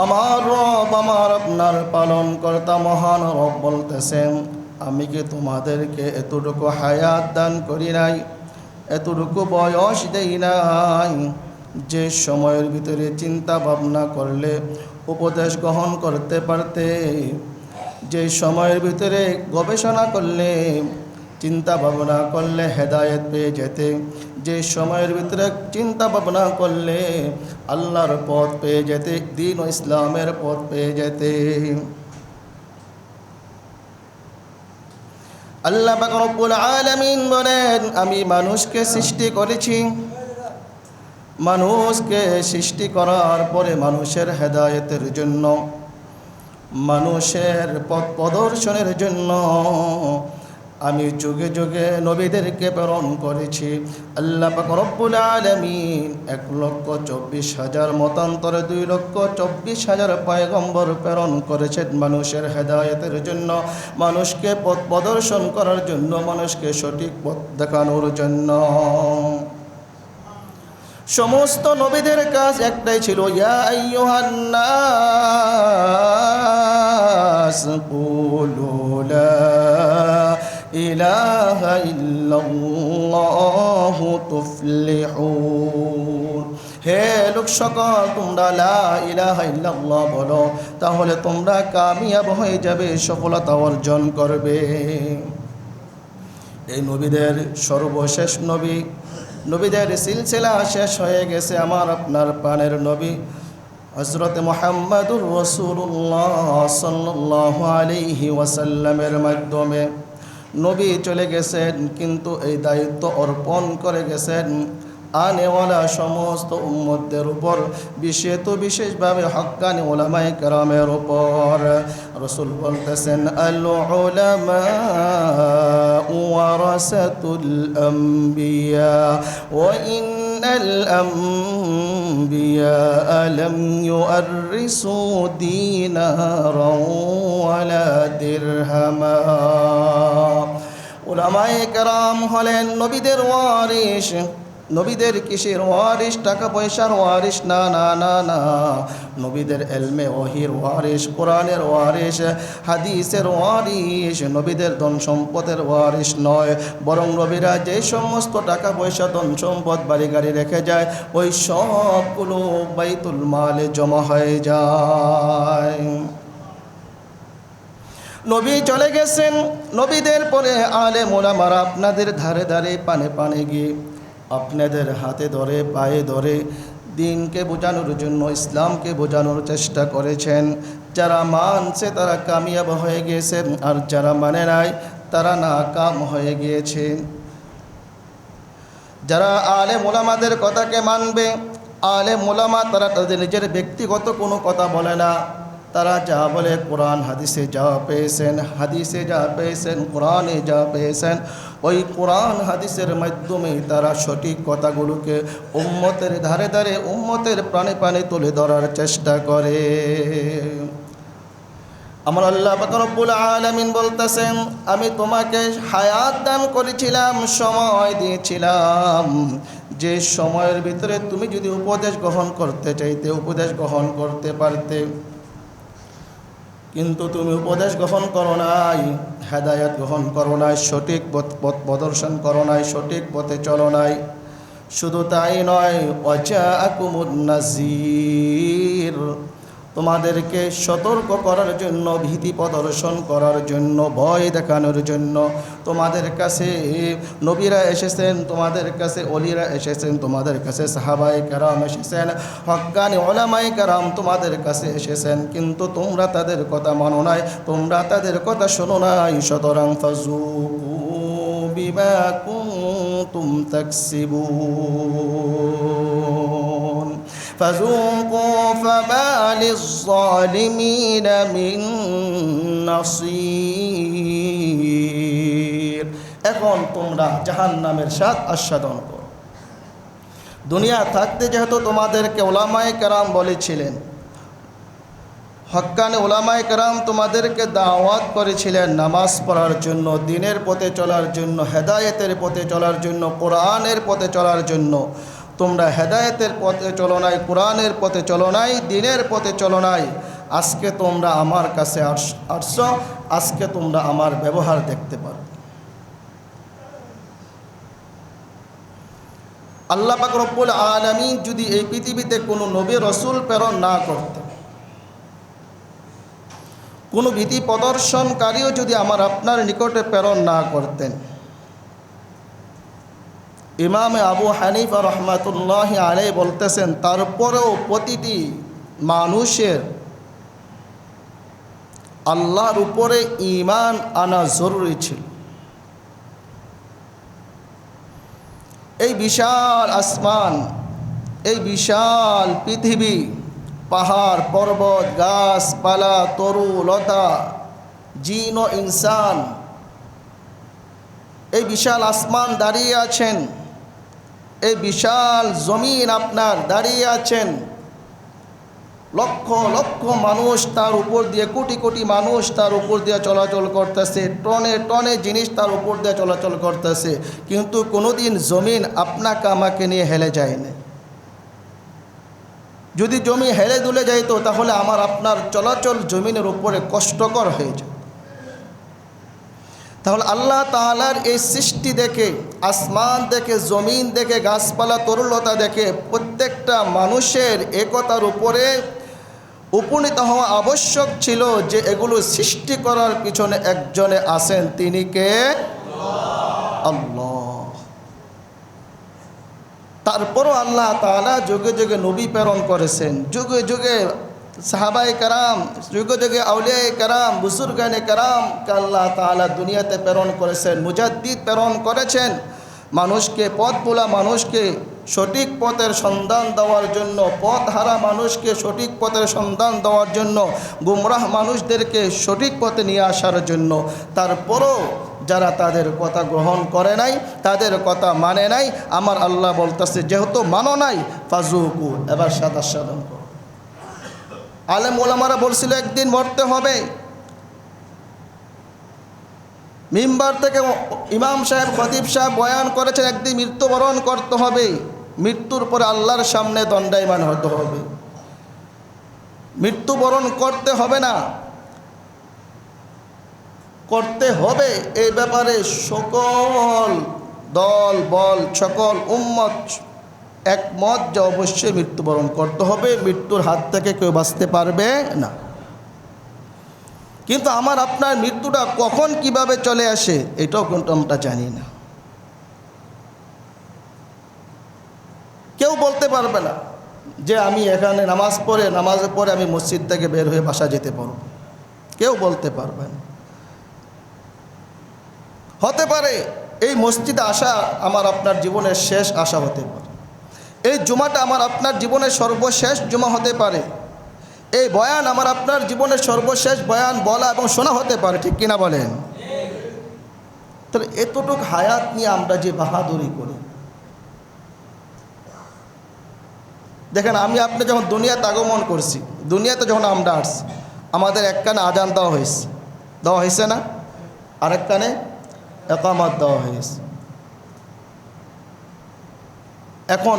আমার রব, আমার আপনার পালন কর্তা মহান রব বলতেছেন, আমি কি তোমাদেরকে এতটুকু হায়াত দান করি নাই? এতটুকু বয়স দেই নাই? যে সময়ের ভিতরে চিন্তা ভাবনা করলে, উপদেশ গ্রহণ করতে পারতে। যে সময়ের ভিতরে গবেষণা করলে চিন্তা ভাবনা করলে হেদায়ত পেয়ে যেতে। যে সময়ের ভিতরে চিন্তা ভাবনা করলে আল্লাহর পথ পেয়ে যেতে, দিন ও ইসলামের পথ পেয়ে যেতে। আল্লাহ রব্বুল আলামিন বলেন, আমি মানুষকে সৃষ্টি করেছি। মানুষকে সৃষ্টি করার পরে মানুষের হেদায়তের জন্য, মানুষের পথ প্রদর্শনের জন্য আমি যুগে যুগে নবীদেরকে প্রেরণ করেছি। আল্লাহ রব্বুল আলামিন এক লক্ষ চব্বিশ হাজার মতান্তরে দুই লক্ষ চব্বিশ হাজার পয়গম্বর প্রেরণ করেছেন মানুষের হেদায়েতের জন্য, মানুষকে পথ প্রদর্শন করার জন্য, মানুষকে সঠিক পথ দেখানোর জন্য। সমস্ত নবীদের কাজ একটাই ছিল, ইয়া আইয়ুহান নাস কুলু লা ইলাহা ইল্লাল্লাহু তুফলিহুন। হে লোক সকল, তোমরা লা ইলাহা বলো, তাহলে তোমরা কামিয়াব হয়ে যাবে, সফলতা অর্জন করবে। এই নবীদের সর্বশেষ নবী, নবীদের সিলসিলা শেষ হয়ে গেছে আমার আপনার প্রাণের নবী হজরত মোহাম্মদুর রসুল্লাহ সাল্লাহ আলিহি ওয়াসাল্লামের মাধ্যমে। নবী চলে গেছেন কিন্তু এই দায়িত্ব অর্পণ করে গেছেন। আনেওয়ালা সমস্ত উম্মতদের উপর বিশেষ বিশেষভাবে হক্কানি ওলামাই কারামের উপর রসুল বলতেছেন আল ওলামা ওয়ারাসাতুল আম্বিয়া وإن الأنبياء لم يؤرسوا دينارا ولا درهما ওলামায়ে কেরাম হলেন নবীদের ওয়ারিশ নবীদের কিসের ওয়ারিশ? টাকা পয়সার ওয়ারিশ? না না না না। নবীদের এলমে ওহির ওয়ারিশ, কোরআনের ওয়ারিশ, হাদিসের ওয়ারিশ, নবীদের ধন সম্পদের ওয়ারিস নয়। বরং নবীরা যে সমস্ত টাকা পয়সা, ধন সম্পদ বাড়ি গাড়ি রেখে যায়, ওই সবগুলো বাইতুল মালে জমা হয়ে যায়। নবী চলে গেছেন। নবীদের পরে আলে মোলামারা আপনাদের ধারে ধারে পানে পানে গিয়ে আপনাদের হাতে ধরে, পায়ে ধরে দিনকে বোঝানোর জন্য, ইসলামকে বোঝানোর চেষ্টা করেছেন। যারা মানছে তারা কামিয়াব হয়ে গিয়েছেন আর যারা মানে নাই তারা নাকাম হয়ে গিয়েছে। যারা আলে মোলামাদের কথাকে মানবে আলে মোলামা তারা তাদের নিজের ব্যক্তিগত কোনো কথা বলে না। তারা যা বলে কোরআন, হাদিসে যা পেয়েছেন, হাদিসে যা পেয়েছেন, কোরআনে যা পেয়েছেন, ওই কোরআন, হাদিসের মাধ্যমে তারা সঠিক কথাগুলোকে উম্মতের ধারে ধারে, উম্মতের প্রাণে প্রাণে তুলে ধরার চেষ্টা করে। আমার আল্লাহ রব্বুল আলমিন বলতেছেন, আমি তোমাকে হায়াত দান করেছিলাম, সময় দিয়েছিলাম। যে সময়ের ভিতরে তুমি যদি উপদেশ গ্রহণ করতে চাইতে, উপদেশ গ্রহণ করতে পারতে কিন্তু তুমি উপদেশ গ্রহণ করো নাই, হেদায়ত গ্রহণ করো নাই, সঠিক পথ প্রদর্শন করো নাই, সঠিক পথে চলো নাই। শুধু তাই নয় অচা নাজির তোমাদেরকে সতর্ক করার জন্য, ভীতি প্রদর্শন করার জন্য, ভয় দেখানোর জন্য তোমাদের কাছে, নবীরা এসেছেন, তোমাদের কাছে, অলিরা এসেছেন, তোমাদের কাছে সাহাবাই কারাম এসেছেন, হকানি ওলামাই কারাম তোমাদের কাছে এসেছেন, কিন্তু তোমরা তাদের কথা মানো নাই, তোমরা তাদের কথা শোনো নাই। সুতরাং ফাজু বিমা কুনতুম তাকসিবুন। فذوقوا فما للظالمين من نصير এখন তোমরা জাহান নামের স্বাদ আস্বাদন করো দুনিয়া থাকতে যেহেতু তোমাদেরকে ওলামায় কেরাম বলেছিলেন হক্কানে ওলামায় কেরাম তোমাদেরকে দাওয়াত করেছিলেন নামাজ পড়ার জন্য দিনের পথে চলার জন্য হেদায়েতের পথে চলার জন্য কোরআনের পথে চলার জন্য তোমরা হেদায়েতের পথে চলো নাই, কোরআনের পথে চলো নাই, দিনের পথে চলো নাই। আজকে তোমরা আমার কাছে আস- আসছো, আজকে তোমরা আমার ব্যবহার দেখতে পারো। আল্লাহ পাক রব্বুল আলামিন যদি এই পৃথিবীতে কোনো নবী রসুল প্রেরণ না করতেন কোনো ভীতি প্রদর্শনকারীও যদি আমার আপনার নিকটে প্রেরণ না করতেন ইমামে আবু হানিফা রহমাতুল্লাহ আলাই বলতেছেন, তারপরেও প্রতিটি মানুষের আল্লাহর উপরে ইমান আনা জরুরি ছিল। এই বিশাল আসমান, এই বিশাল পৃথিবী, পাহাড়, পর্বত, গাছপালা, তরু, লতা, জিন ও ইনসান, এই বিশাল আসমান দাঁড়িয়ে আছেন। এই বিশাল জমিন আপনার দাঁড়িয়ে আছেন। লক্ষ লক্ষ মানুষ তার উপর দিয়ে, কোটি কোটি মানুষ তার উপর দিয়ে চলাচল করতেছে। টনে টনে জিনিস তার উপর দিয়ে চলাচল করতেছে। কিন্তু কোনোদিন জমিন আপনাকে, আমাকে নিয়ে হেলে যায়নি। যদি জমি হেলে দুলে যাইতো, তাহলে আমার, আপনার চলাচল জমিনের উপরে কষ্টকর হয়ে যেত। তাহলে আল্লাহ তাআলার এই সৃষ্টি দেখে, আসমান দেখে, জমিন দেখে, গাছপালা, তরুলতা দেখে প্রত্যেকটা মানুষের একতার উপরে উপনীত হওয়া আবশ্যক ছিল যে এগুলো সৃষ্টি করার পিছনে একজনে আছেন। তিনি কে? আল্লাহ। তারপরও আল্লাহ তাআলা যুগে যুগে নবী প্রেরণ করেছেন। যুগে যুগে সাহাবাই কারাম যুগে যুগে আউলিয়াই কারাম বুসুরগানে কারাম কে আল্লাহ তাআলা দুনিয়াতে প্রেরণ করেছেন, মুজাদ্দিদ প্রেরণ করেছেন। মানুষকে পথ বোলা মানুষকে সঠিক পথের সন্ধান দেওয়ার জন্য, পথ হারা মানুষকে সঠিক পথের সন্ধান দেওয়ার জন্য, গুমরাহ মানুষদেরকে সঠিক পথে নিয়ে আসার জন্য। তারপরও যারা তাদের কথা গ্রহণ করে নাই, তাদের কথা মানে নাই, আমার আল্লাহ বলতেছে, যেহেতু মানো নাই ফাজুকু এবার সাদা সাধন আলেম ওলামারা বলছিল, একদিন মরতে হবে। মিম্বার থেকে ইমাম সাহেব, খতিব সাহেব বয়ান করেছেন, একদিন মৃত্যুবরণ করতে হবে। মৃত্যুর পরে আল্লাহর সামনে দণ্ডায়মান হতে হবে। মৃত্যুবরণ করতে হবে না। করতে হবে এই ব্যাপারে সকল দল, বল, সকল উম্মত একমত যে অবশ্যই মৃত্যুবরণ করতে হবে, মৃত্যুর হাত থেকে কেউ বাঁচতে পারবে না। কিন্তু আমার আপনার মৃত্যুটা কখন কীভাবে চলে আসে, এটাও কিন্তু আমরা জানি না। কেউ বলতে পারবে না যে আমি এখানে নামাজ পড়ে, নামাজের পরে আমি মসজিদ থেকে বের হয়ে বাসা যেতে পারব। কেউ বলতে পারবে না। হতে পারে এই মসজিদে আসা আমার আপনার জীবনের শেষ আশা হতে পারে। এই জুমাটা আমার আপনার জীবনের সর্বশেষ জুমা হতে পারে। এই বয়ান আমার আপনার জীবনের সর্বশেষ বয়ান বলা এবং শোনা হতে পারে, ঠিক কিনা বলেন? তাহলে এতটুক হায়াত নিয়ে আমরা যে বাহাদুরি করি। দেখেন, আমি আপনি যখন দুনিয়াতে আগমন করছি, দুনিয়াতে যখন আমরা আসছি, আমাদের এক কানে আজান দেওয়া হয়েছে। দেওয়া হয়েছে না? আরেক কানে একামত দেওয়া হয়েছে। এখন